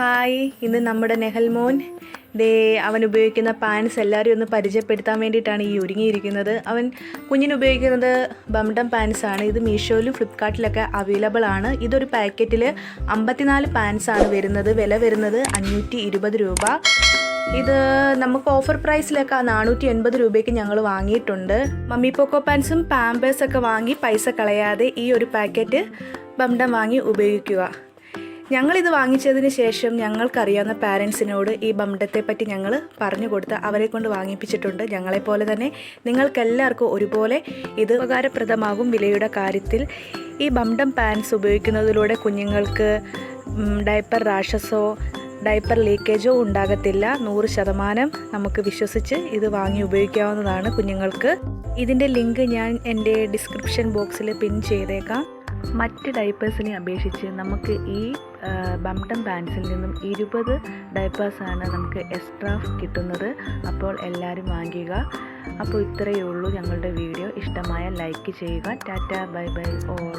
Hi. ഇന്ന് നമ്മുടെ നെഹൽമോൻ ദേ അവൻ ഉപയോഗിക്കുന്ന പാൻസ് എല്ലാവരും ഒന്ന് പരിചയപ്പെടുത്താൻ വേണ്ടിയിട്ടാണ് ഈ ഒരുങ്ങിയിരിക്കുന്നത്. അവൻ കുഞ്ഞിന് ഉപയോഗിക്കുന്നത് ബംഡം ആണ്. ഇത് മീഷോയിലും ഫ്ലിപ്കാർട്ടിലൊക്കെ അവൈലബിൾ ആണ്. ഇതൊരു പാക്കറ്റിൽ അമ്പത്തിനാല് ആണ് വരുന്നത്. വില വരുന്നത് അഞ്ഞൂറ്റി ഇരുപത് രൂപ. ഇത് നമുക്ക് ഓഫർ പ്രൈസിലൊക്കെ നാനൂറ്റി എൺപത് രൂപയ്ക്ക് ഞങ്ങൾ വാങ്ങിയിട്ടുണ്ട്. മമ്മി പോക്കോ പാൻസും പാമ്പേഴ്സൊക്കെ വാങ്ങി പൈസ കളയാതെ ഈ ഒരു പാക്കറ്റ് ബംഡം വാങ്ങി ഉപയോഗിക്കുക. ഞങ്ങളിത് വാങ്ങിച്ചതിന് ശേഷം ഞങ്ങൾക്കറിയാവുന്ന പാരൻസിനോട് ഈ ബംഡത്തെ പറ്റി ഞങ്ങൾ പറഞ്ഞു കൊടുത്ത് അവരെ കൊണ്ട് വാങ്ങിപ്പിച്ചിട്ടുണ്ട്. ഞങ്ങളെപ്പോലെ തന്നെ നിങ്ങൾക്കെല്ലാവർക്കും ഒരുപോലെ ഇത് ഉപകാരപ്രദമാകും വിലയുടെ കാര്യത്തിൽ. ഈ ബംഡം പാൻസ് ഉപയോഗിക്കുന്നതിലൂടെ കുഞ്ഞുങ്ങൾക്ക് ഡയപ്പർ റാഷസോ ഡയപ്പർ ലീക്കേജോ ഉണ്ടാകത്തില്ല. നൂറ് ശതമാനം നമുക്ക് വിശ്വസിച്ച് ഇത് വാങ്ങി ഉപയോഗിക്കാവുന്നതാണ് കുഞ്ഞുങ്ങൾക്ക്. ഇതിന്റെ ലിങ്ക് ഞാൻ എന്റെ ഡിസ്ക്രിപ്ഷൻ ബോക്സിൽ പിൻ ചെയ്തേക്കാം. മറ്റ് ഡൈപ്പേഴ്സിനെ അപേക്ഷിച്ച് നമുക്ക് ഈ ബംടം പാൻസിൽ നിന്നും ഇരുപത് ഡൈപ്പേഴ്സാണ് നമുക്ക് എക്സ്ട്രാ കിട്ടുന്നത്. അപ്പോൾ എല്ലാവരും വാങ്ങിക്കുക. അപ്പോൾ ഇത്രയേ ഉള്ളൂ ഞങ്ങളുടെ വീഡിയോ ഇഷ്ടമായ ലൈക്ക് ചെയ്യുക. Tata bye bye all